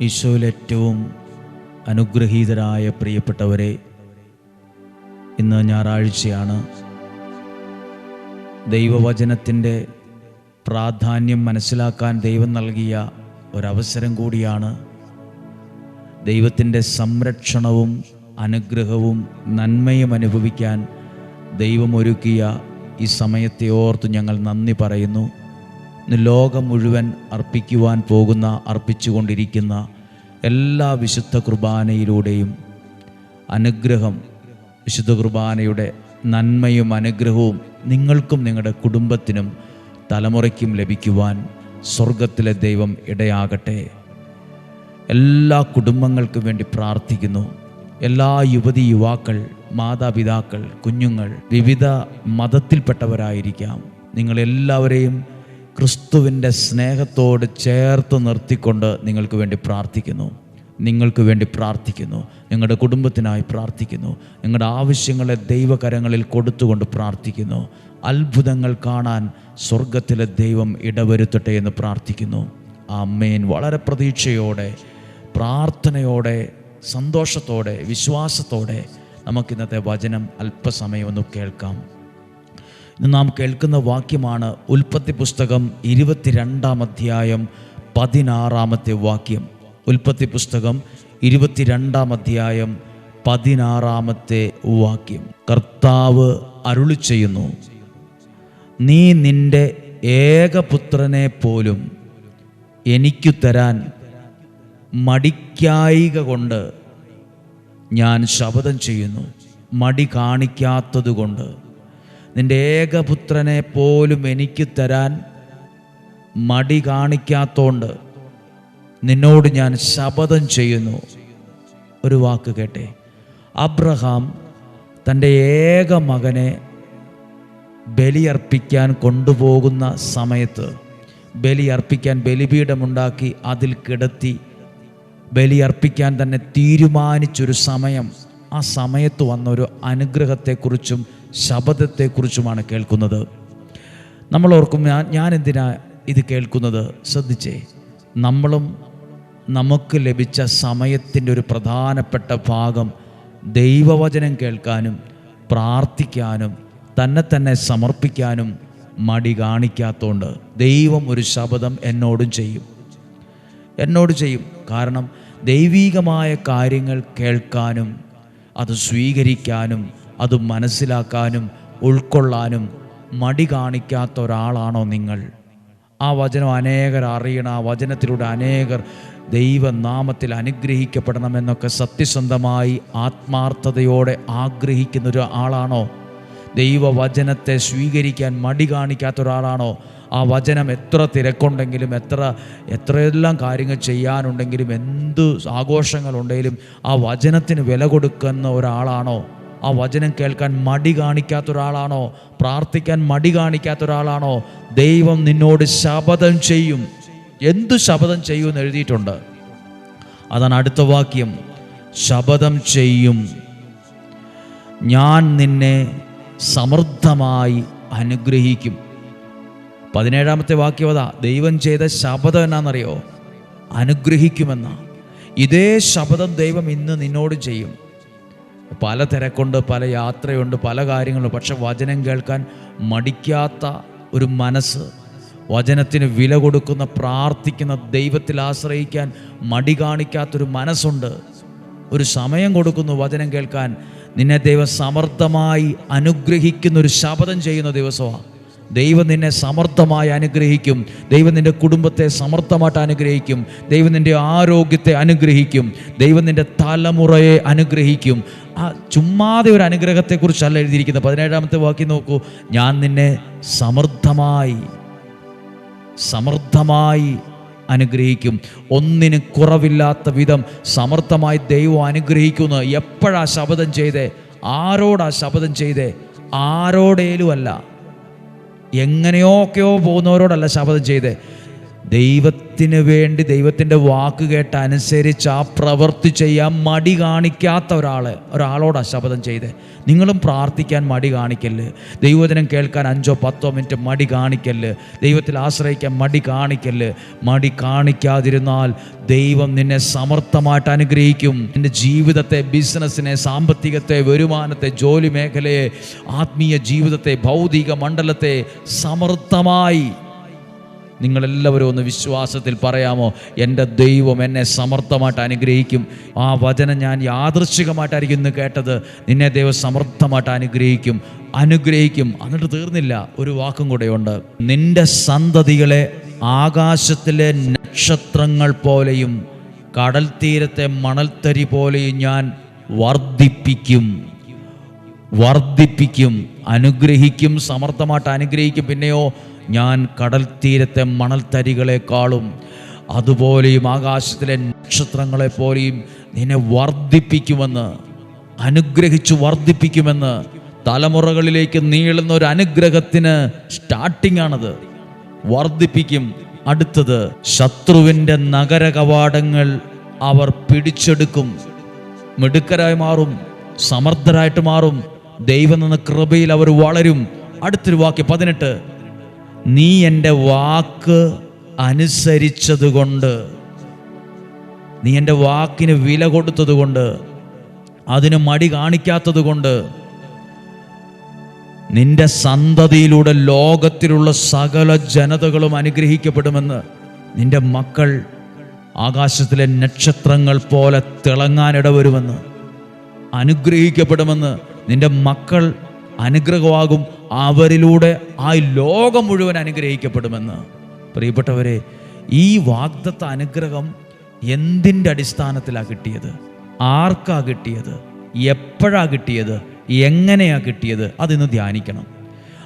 ഈശോയിൽ ഏറ്റവും അനുഗ്രഹീതരായ പ്രിയപ്പെട്ടവരെ ഇന്ന് ഞായറാഴ്ചയാണ് ദൈവവചനത്തിന്റെ പ്രാധാന്യം മനസ്സിലാക്കാൻ ദൈവം നൽകിയ ഒരവസരം കൂടിയാണ് ദൈവത്തിന്റെ സംരക്ഷണവും അനുഗ്രഹവും നന്മയും അനുഭവിക്കാൻ ദൈവമൊരുക്കിയ ഈ സമയത്തെ ഓർത്ത് ഞങ്ങൾ നന്ദി പറയുന്നു. ലോകം മുഴുവൻ അർപ്പിക്കുവാൻ പോകുന്ന അർപ്പിച്ചുകൊണ്ടിരിക്കുന്ന എല്ലാ വിശുദ്ധ കുർബാനയിലൂടെയും അനുഗ്രഹം വിശുദ്ധ കുർബാനയുടെ നന്മയും അനുഗ്രഹവും നിങ്ങൾക്കും നിങ്ങളുടെ കുടുംബത്തിനും തലമുറയ്ക്കും ലഭിക്കുവാൻ സ്വർഗത്തിലെ ദൈവം ഇടയാകട്ടെ. എല്ലാ കുടുംബങ്ങൾക്കും വേണ്ടി പ്രാർത്ഥിക്കുന്നു. എല്ലാ യുവതി യുവാക്കൾ മാതാപിതാക്കൾ കുഞ്ഞുങ്ങൾ വിവിധ മതത്തിൽപ്പെട്ടവരായിരിക്കാം. നിങ്ങളെല്ലാവരെയും ക്രിസ്തുവിന്റെ സ്നേഹത്തോട് ചേർത്ത് നിർത്തിക്കൊണ്ട് നിങ്ങൾക്ക് വേണ്ടി പ്രാർത്ഥിക്കുന്നു. നിങ്ങൾക്ക് വേണ്ടി പ്രാർത്ഥിക്കുന്നു. നിങ്ങളുടെ കുടുംബത്തിനായി പ്രാർത്ഥിക്കുന്നു. നിങ്ങളുടെ ആവശ്യങ്ങളെ ദൈവകരങ്ങളിൽ കൊടുത്തുകൊണ്ട് പ്രാർത്ഥിക്കുന്നു. അത്ഭുതങ്ങൾ കാണാൻ സ്വർഗത്തിലെ ദൈവം ഇടവരുത്തട്ടെ എന്ന് പ്രാർത്ഥിക്കുന്നു. ആ മേൻ വളരെ പ്രതീക്ഷയോടെ പ്രാർത്ഥനയോടെ സന്തോഷത്തോടെ വിശ്വാസത്തോടെ നമുക്കിന്നത്തെ വചനം അല്പസമയം ഒന്ന് കേൾക്കാം. നാം കേൾക്കുന്ന വാക്യമാണ് ഉൽപ്പത്തി പുസ്തകം ഇരുപത്തിരണ്ടാം അധ്യായം പതിനാറാമത്തെ വാക്യം. ഉൽപ്പത്തി പുസ്തകം ഇരുപത്തിരണ്ടാം അധ്യായം പതിനാറാമത്തെ വാക്യം. കർത്താവ് അരുളി ചെയ്യുന്നു നീ നിന്റെ ഏകപുത്രനെ പോലും എനിക്കു തരാൻ മടിക്കായിക കൊണ്ട് ഞാൻ ശപഥം ചെയ്യുന്നു. മടി കാണിക്കാത്തതുകൊണ്ട് നിന്റെ ഏകപുത്രനെ പോലും എനിക്ക് തരാൻ മടി കാണിക്കാത്തോണ്ട് നിന്നോട് ഞാൻ ശപഥം ചെയ്യുന്നു. ഒരു വാക്ക് കേട്ടെ. അബ്രഹാം തന്റെ ഏക മകനെ ബലിയർപ്പിക്കാൻ കൊണ്ടുപോകുന്ന സമയത്ത് ബലിയർപ്പിക്കാൻ ബലിപീഠമുണ്ടാക്കി അതിൽ കിടത്തി ബലിയർപ്പിക്കാൻ തന്നെ തീരുമാനിച്ചൊരു സമയം. ആ സമയത്ത് വന്ന ഒരു അനുഗ്രഹത്തെക്കുറിച്ചും ശബദത്തെക്കുറിച്ചുമാണ് കേൾക്കുന്നത്. നമ്മൾ ഓർക്കും ഞാൻ ഞാൻ എന്തിനാ ഇത് കേൾക്കുന്നത്? ശ്രദ്ധിച്ചേ. നമ്മളും നമുക്ക് ലഭിച്ച സമയത്തിന്റെ ഒരു പ്രധാനപ്പെട്ട ഭാഗം ദൈവവചനം കേൾക്കാനും പ്രാർത്ഥിക്കാനും തന്നെ തന്നെ സമർപ്പിക്കാനും മടി കാണിക്കാത്തതുകൊണ്ട് ദൈവം ഒരു ശബദം എന്നോടും ചെയ്യും. എന്നോട് ചെയ്യും. കാരണം ദൈവീകമായ കാര്യങ്ങൾ കേൾക്കാനും അത് സ്വീകരിക്കാനും അത് മനസ്സിലാക്കാനും ഉൾക്കൊള്ളാനും മടി കാണിക്കാത്ത ഒരാളാണോ നിങ്ങൾ? ആ വചനം അനേകർ അറിയണം. ആ വചനത്തിലൂടെ അനേകർ ദൈവനാമത്തിൽ അനുഗ്രഹിക്കപ്പെടണമെന്നൊക്കെ സത്യസന്ധമായി ആത്മാർത്ഥതയോടെ ആഗ്രഹിക്കുന്ന ഒരു ആളാണോ? ദൈവവചനത്തെ സ്വീകരിക്കാൻ മടി കാണിക്കാത്ത ഒരാളാണോ? ആ വചനം എത്ര തിരക്കുണ്ടെങ്കിലും എത്ര എത്രയെല്ലാം കാര്യങ്ങൾ ചെയ്യാനുണ്ടെങ്കിലും എന്ത് ആഘോഷങ്ങളുണ്ടെങ്കിലും ആ വചനത്തിന് വില കൊടുക്കുന്ന ഒരാളാണോ? ആ വചനം കേൾക്കാൻ മടി കാണിക്കാത്ത ഒരാളാണോ പ്രാർത്ഥിക്കാൻ മടി കാണിക്കാത്ത ഒരാളാണോ ദൈവം നിന്നോട് ശപഥം ചെയ്യും. എന്തു ശപഥം ചെയ്യുമെന്ന് എഴുതിയിട്ടുണ്ട്. അതാണ് അടുത്ത വാക്യം. ശപഥം ചെയ്യും. ഞാൻ നിന്നെ സമൃദ്ധമായി അനുഗ്രഹിക്കും. പതിനേഴാമത്തെ വാക്യവത ദൈവം ചെയ്ത ശപഥം എന്നാണെന്നറിയോ അനുഗ്രഹിക്കുമെന്ന. ഇതേ ശപഥം ദൈവം ഇന്ന് നിന്നോട് ചെയ്യും. പല തിരക്കുണ്ട് പല യാത്രയുണ്ട് പല കാര്യങ്ങളുണ്ട്. പക്ഷെ വചനം കേൾക്കാൻ മടിക്കാത്ത ഒരു മനസ്സ് വചനത്തിന് വില കൊടുക്കുന്ന പ്രാർത്ഥിക്കുന്ന ദൈവത്തിൽ ആശ്രയിക്കാൻ മടി കാണിക്കാത്തൊരു മനസ്സുണ്ട്. ഒരു സമയം കൊടുക്കുന്നു വചനം കേൾക്കാൻ. നിന്നെ ദൈവം സമർത്ഥമായി അനുഗ്രഹിക്കുന്ന ഒരു ശപഥം ചെയ്യുന്ന ദിവസമാണ് ദൈവം നിന്നെ സമർത്ഥമായി അനുഗ്രഹിക്കും. ദൈവം നിന്റെ കുടുംബത്തെ സമർത്ഥമായിട്ട് അനുഗ്രഹിക്കും. ദൈവം നിന്റെ ആരോഗ്യത്തെ അനുഗ്രഹിക്കും. ദൈവം നിന്റെ തലമുറയെ അനുഗ്രഹിക്കും. ആ ചുമ്മാതെ ഒരു അനുഗ്രഹത്തെക്കുറിച്ചല്ല എഴുതിയിരിക്കുന്നത്. പതിനേഴാമത്തെ വാക്കി നോക്കൂ. ഞാൻ നിന്നെ സമർത്ഥമായി സമർത്ഥമായി അനുഗ്രഹിക്കും. ഒന്നിന് കുറവില്ലാത്ത വിധം സമർത്ഥമായി ദൈവം അനുഗ്രഹിക്കുന്നു. എപ്പോഴാ ശപഥം ചെയ്തേ? ആരോടാ ശപഥം ചെയ്തേ? ആരോടേലും അല്ല എങ്ങനെയോക്കെയോ പോകുന്നവരോടല്ല ശപഥം ചെയ്തേ. ദൈവത്തിന് വേണ്ടി ദൈവത്തിന്റെ വാക്ക് കേട്ട് അനുസരിച്ച് ആ പ്രവൃത്തി ചെയ്യാൻ മടി കാണിക്കാത്ത ഒരാൾ ഒരാളോട് അശപഥം ചെയ്ത്. നിങ്ങളും പ്രാർത്ഥിക്കാൻ മടി കാണിക്കല്ല്. ദൈവദിനം കേൾക്കാൻ അഞ്ചോ പത്തോ മിനിറ്റ് മടി കാണിക്കല്ല്. ദൈവത്തിൽ ആശ്രയിക്കാൻ മടി കാണിക്കല്ല്. മടി കാണിക്കാതിരുന്നാൽ ദൈവം നിന്നെ സമർത്ഥമായിട്ട് അനുഗ്രഹിക്കും. നിന്റെ ജീവിതത്തെ ബിസിനസ്സിനെ സാമ്പത്തികത്തെ വരുമാനത്തെ ജോലി മേഖലയെ ആത്മീയ ജീവിതത്തെ ഭൗതിക മണ്ഡലത്തെ സമർത്ഥമായി നിങ്ങളെല്ലാവരും ഒന്ന് വിശ്വാസത്തിൽ പറയാമോ? എന്റെ ദൈവം എന്നെ സമർത്ഥമായിട്ട് അനുഗ്രഹിക്കും. ആ വചനം ഞാൻ യാദൃശ്ചികമായിട്ടായിരിക്കും ഇന്ന് കേട്ടത്. നിന്നെ ദൈവം സമർത്ഥമായിട്ട് അനുഗ്രഹിക്കും. അനുഗ്രഹിക്കും. എന്നിട്ട് തീർന്നില്ല. ഒരു വാക്കും കൂടെയുണ്ട്. നിന്റെ സന്തതികളെ ആകാശത്തിലെ നക്ഷത്രങ്ങൾ പോലെയും കടൽ തീരത്തെ മണൽത്തരി പോലെയും ഞാൻ വർദ്ധിപ്പിക്കും. വർദ്ധിപ്പിക്കും. അനുഗ്രഹിക്കും. സമർത്ഥമായിട്ട് അനുഗ്രഹിക്കും. പിന്നെയോ ഞാൻ കടൽ തീരത്തെ മണൽത്തരികളെക്കാളും അതുപോലെയും ആകാശത്തിലെ നക്ഷത്രങ്ങളെ പോലെയും നിന്നെ വർദ്ധിപ്പിക്കുമെന്ന് അനുഗ്രഹിച്ചു വർദ്ധിപ്പിക്കുമെന്ന് തലമുറകളിലേക്ക് നീളുന്ന ഒരു അനുഗ്രഹത്തിന് സ്റ്റാർട്ടിംഗ് ആണത്. വർദ്ധിപ്പിക്കും. അടുത്തത് ശത്രുവിന്റെ നഗര കവാടങ്ങൾ അവർ പിടിച്ചെടുക്കും. മിടുക്കരായി മാറും. സമർത്ഥരായിട്ട് മാറും. ദൈവം എന്ന കൃപയിൽ അവർ വളരും. അടുത്തൊരു വാക്യം പതിനെട്ട്. നീ എന്റെ വാക്ക് അനുസരിച്ചതുകൊണ്ട് നീ എന്റെ വാക്കിന് വില കൊടുത്തതുകൊണ്ട് അതിന് മടി കാണിക്കാത്തതുകൊണ്ട് നിന്റെ സന്തതിയിലൂടെ ലോകത്തിലുള്ള സകല ജനതകളും അനുഗ്രഹിക്കപ്പെടുമെന്ന് നിന്റെ മക്കൾ ആകാശത്തിലെ നക്ഷത്രങ്ങൾ പോലെ തിളങ്ങാനിട വരുമെന്ന് അനുഗ്രഹിക്കപ്പെടുമെന്ന് നിന്റെ മക്കൾ അനുഗ്രഹമാകും അവരിലൂടെ ആ ലോകം മുഴുവൻ അനുഗ്രഹിക്കപ്പെടുമെന്ന്. പ്രിയപ്പെട്ടവരെ ഈ വാഗ്ദത്ത അനുഗ്രഹം എന്തിന്റെ അടിസ്ഥാനത്തിലാണ് കിട്ടിയത്? ആർക്കാ കിട്ടിയത്? എപ്പോഴാ കിട്ടിയത്? എങ്ങനെയാ കിട്ടിയത്? അതിന്ന് ധ്യാനിക്കണം.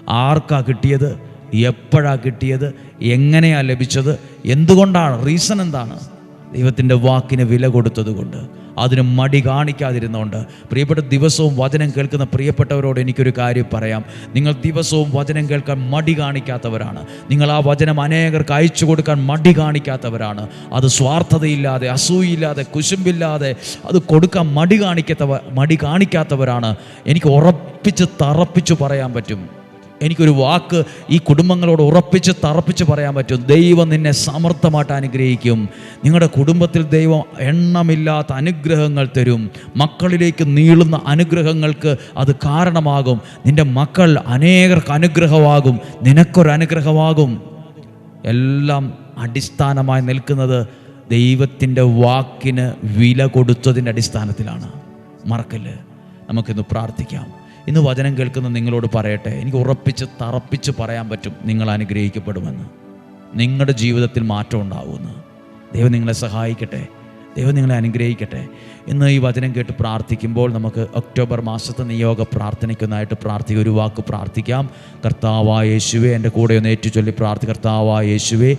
ആർക്കാ കിട്ടിയത്? എപ്പോഴാ കിട്ടിയത്? എങ്ങനെയാ ലഭിച്ചത്? എന്തുകൊണ്ടാണ്? റീസൺ എന്താണ്? ദൈവത്തിന്റെ വാക്കിന് വില കൊടുത്തത് കൊണ്ട് അതിന് മടി കാണിക്കാതിരുന്നുകൊണ്ട് പ്രിയപ്പെട്ട ദിവസവും വചനം കേൾക്കുന്ന പ്രിയപ്പെട്ടവരോട് എനിക്കൊരു കാര്യം പറയാം. നിങ്ങൾ ദിവസവും വചനം കേൾക്കാൻ മടി കാണിക്കാത്തവരാണ്. നിങ്ങൾ ആ വചനം അനേകർക്ക് അയച്ചു കൊടുക്കാൻ മടി കാണിക്കാത്തവരാണ്. അത് സ്വാർത്ഥതയില്ലാതെ അസൂയില്ലാതെ കുശുമ്പില്ലാതെ അത് കൊടുക്കാൻ മടി കാണിക്കാത്തവ മടി കാണിക്കാത്തവരാണ്. എനിക്ക് ഉറപ്പിച്ച് തറപ്പിച്ചു പറയാൻ പറ്റും. എനിക്കൊരു വാക്ക് ഈ കുടുംബങ്ങളോട് ഉറപ്പിച്ച് തറപ്പിച്ച് പറയാൻ പറ്റും. ദൈവം നിന്നെ സമർത്ഥമായിട്ട് അനുഗ്രഹിക്കും. നിങ്ങളുടെ കുടുംബത്തിൽ ദൈവം എണ്ണമില്ലാത്ത അനുഗ്രഹങ്ങൾ തരും. മക്കളിലേക്ക് നീളുന്ന അനുഗ്രഹങ്ങൾക്ക് അത് കാരണമാകും. നിന്റെ മക്കൾ അനേകർക്ക് അനുഗ്രഹമാകും. നിനക്കൊരു അനുഗ്രഹമാകും. എല്ലാം അടിസ്ഥാനമായി നിൽക്കുന്നത് ദൈവത്തിന്റെ വാക്കിന് വില കൊടുത്തതിന്റെ അടിസ്ഥാനത്തിലാണ്. മറക്കല്ല്? നമുക്കിന്ന് പ്രാർത്ഥിക്കാം. ഇന്ന് വചനം കേൾക്കുന്ന നിങ്ങളോട് പറയട്ടെ. എനിക്ക് ഉറപ്പിച്ച് തറപ്പിച്ച് പറയാൻ പറ്റും നിങ്ങൾ അനുഗ്രഹിക്കപ്പെടുമെന്ന്. നിങ്ങളുടെ ജീവിതത്തിൽ മാറ്റം ഉണ്ടാവുമെന്ന്. ദൈവം നിങ്ങളെ സഹായിക്കട്ടെ. ദൈവം നിങ്ങളെ അനുഗ്രഹിക്കട്ടെ. ഇന്ന് ഈ വചനം കേട്ട് പ്രാർത്ഥിക്കുമ്പോൾ നമുക്ക് ഒക്ടോബർ മാസത്തെ നിയോഗ പ്രാർത്ഥനയ്ക്കൊന്നായിട്ട് പ്രാർത്ഥി ഒരു വാക്ക് പ്രാർത്ഥിക്കാം. കർത്താവായ യേശുവെ എന്റെ കൂടെ ഒന്ന് ഏറ്റു ചൊല്ലി പ്രാർത്ഥി കർത്താവായ യേശുവെ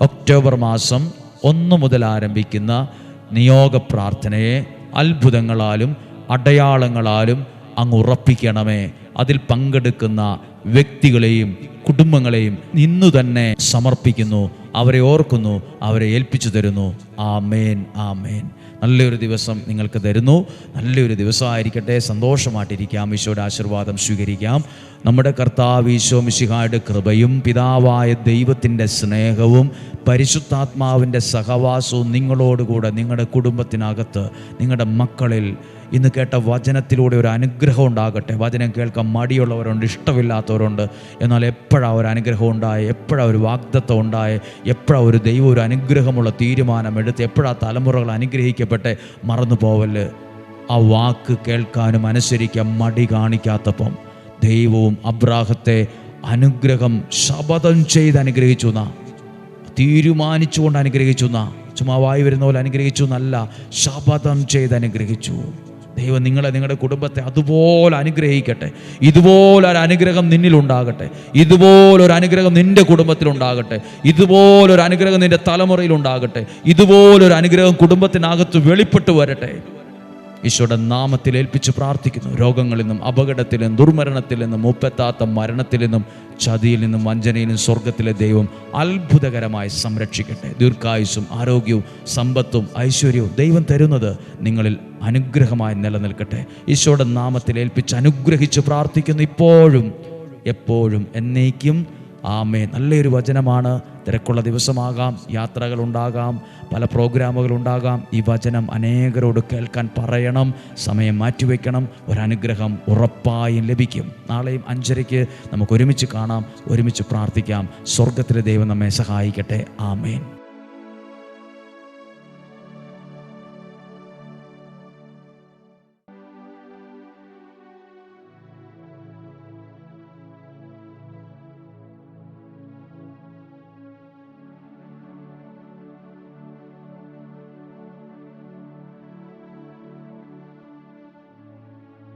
ഒക്ടോബർ മാസം ഒന്ന് മുതൽ ആരംഭിക്കുന്ന നിയോഗ പ്രാർത്ഥനയെ അത്ഭുതങ്ങളാലും അടയാളങ്ങളാലും അങ്ങ് ഉറപ്പിക്കണമേ. അതിൽ പങ്കെടുക്കുന്ന വ്യക്തികളെയും കുടുംബങ്ങളെയും ഇന്നു തന്നെ സമർപ്പിക്കുന്നു. അവരെ ഓർക്കുന്നു അവരെ ഏൽപ്പിച്ചു തരുന്നു. ആമേൻ ആമേൻ. നല്ലൊരു ദിവസം നിങ്ങൾക്ക് തരുന്നു. നല്ലൊരു ദിവസമായിരിക്കട്ടെ. സന്തോഷമായിട്ടിരിക്കാം. ഈശോയുടെ ആശീർവാദം സ്വീകരിക്കാം. നമ്മുടെ കർത്താവ് ഈശോ മിശിഹായുടെ കൃപയും പിതാവായ ദൈവത്തിന്റെ സ്നേഹവും പരിശുദ്ധാത്മാവിന്റെ സഹവാസവും നിങ്ങളോടുകൂടെ നിങ്ങളുടെ കുടുംബത്തിനകത്ത് നിങ്ങളുടെ മക്കളിൽ ഇന്ന് കേട്ട വചനത്തിലൂടെ ഒരു അനുഗ്രഹം ഉണ്ടാകട്ടെ. വചനം കേൾക്കാൻ മടിയുള്ളവരുണ്ട് ഇഷ്ടമില്ലാത്തവരുണ്ട്. എന്നാൽ എപ്പോഴാണ് ഒരു അനുഗ്രഹം ഉണ്ടായ? എപ്പോഴാണ് ഒരു വാഗ്ദത്വം ഉണ്ടായ? എപ്പോഴാണ് ഒരു ദൈവം ഒരു അനുഗ്രഹമുള്ള തീരുമാനം എടുത്ത് എപ്പോഴാണ് തലമുറകൾ അനുഗ്രഹിക്കപ്പെട്ട്? മറന്നു പോവൽ ആ വാക്ക് കേൾക്കാനും അനുസരിക്കാൻ മടി കാണിക്കാത്തപ്പം ദൈവവും അബ്രാഹത്തെ അനുഗ്രഹം ശപഥം ചെയ്ത് അനുഗ്രഹിച്ചു എന്നാ. തീരുമാനിച്ചുകൊണ്ട് അനുഗ്രഹിച്ചു എന്നാ. ചുമ്മാ വായി വരുന്ന പോലെ അനുഗ്രഹിച്ചു എന്നല്ല ശപഥം ചെയ്ത് അനുഗ്രഹിച്ചു. ദൈവം നിങ്ങളെ നിങ്ങളുടെ കുടുംബത്തെ അതുപോലെ അനുഗ്രഹിക്കട്ടെ. ഇതുപോലൊരു അനുഗ്രഹം നിന്നിലുണ്ടാകട്ടെ ഇതുപോലൊരു അനുഗ്രഹം നിന്റെ കുടുംബത്തിലുണ്ടാകട്ടെ ഇതുപോലൊരു അനുഗ്രഹം നിന്റെ തലമുറയിൽ ഉണ്ടാകട്ടെ. ഇതുപോലൊരു അനുഗ്രഹം കുടുംബത്തിനകത്ത് വെളിപ്പെട്ട് വരട്ടെ. ഈശോയുടെ നാമത്തിൽ ഏൽപ്പിച്ച് പ്രാർത്ഥിക്കുന്നു. രോഗങ്ങളിൽ നിന്നും അപകടത്തിൽ നിന്നും ദുർമരണത്തിൽ നിന്നും മുപ്പത്താത്ത മരണത്തിൽ നിന്നും ചതിയിൽ നിന്നും വഞ്ചനയിൽ നിന്നും സ്വർഗത്തിലെ ദൈവം അത്ഭുതകരമായി സംരക്ഷിക്കട്ടെ. ദീർഘായുസും ആരോഗ്യവും സമ്പത്തും ഐശ്വര്യവും ദൈവം തരുന്നത് നിങ്ങളിൽ അനുഗ്രഹമായി നിലനിൽക്കട്ടെ. ഈശോയുടെ നാമത്തിൽ ഏൽപ്പിച്ച് അനുഗ്രഹിച്ച് പ്രാർത്ഥിക്കുന്നു. ഇപ്പോഴും എപ്പോഴും എന്നേക്കും ആമേ നല്ലൊരു വചനമാണ്. തിരക്കുള്ള ദിവസമാകാം. യാത്രകളുണ്ടാകാം. പല പ്രോഗ്രാമുകളുണ്ടാകാം. ഈ വചനം അനേകരോട് കേൾക്കാൻ പറയണം. സമയം മാറ്റിവെക്കണം. ഒരനുഗ്രഹം ഉറപ്പായും ലഭിക്കും. നാളെയും അഞ്ചരയ്ക്ക് നമുക്ക് ഒരുമിച്ച് കാണാം. ഒരുമിച്ച് പ്രാർത്ഥിക്കാം. സ്വർഗത്തിലെ ദൈവം നമ്മെ സഹായിക്കട്ടെ. ആമേൻ.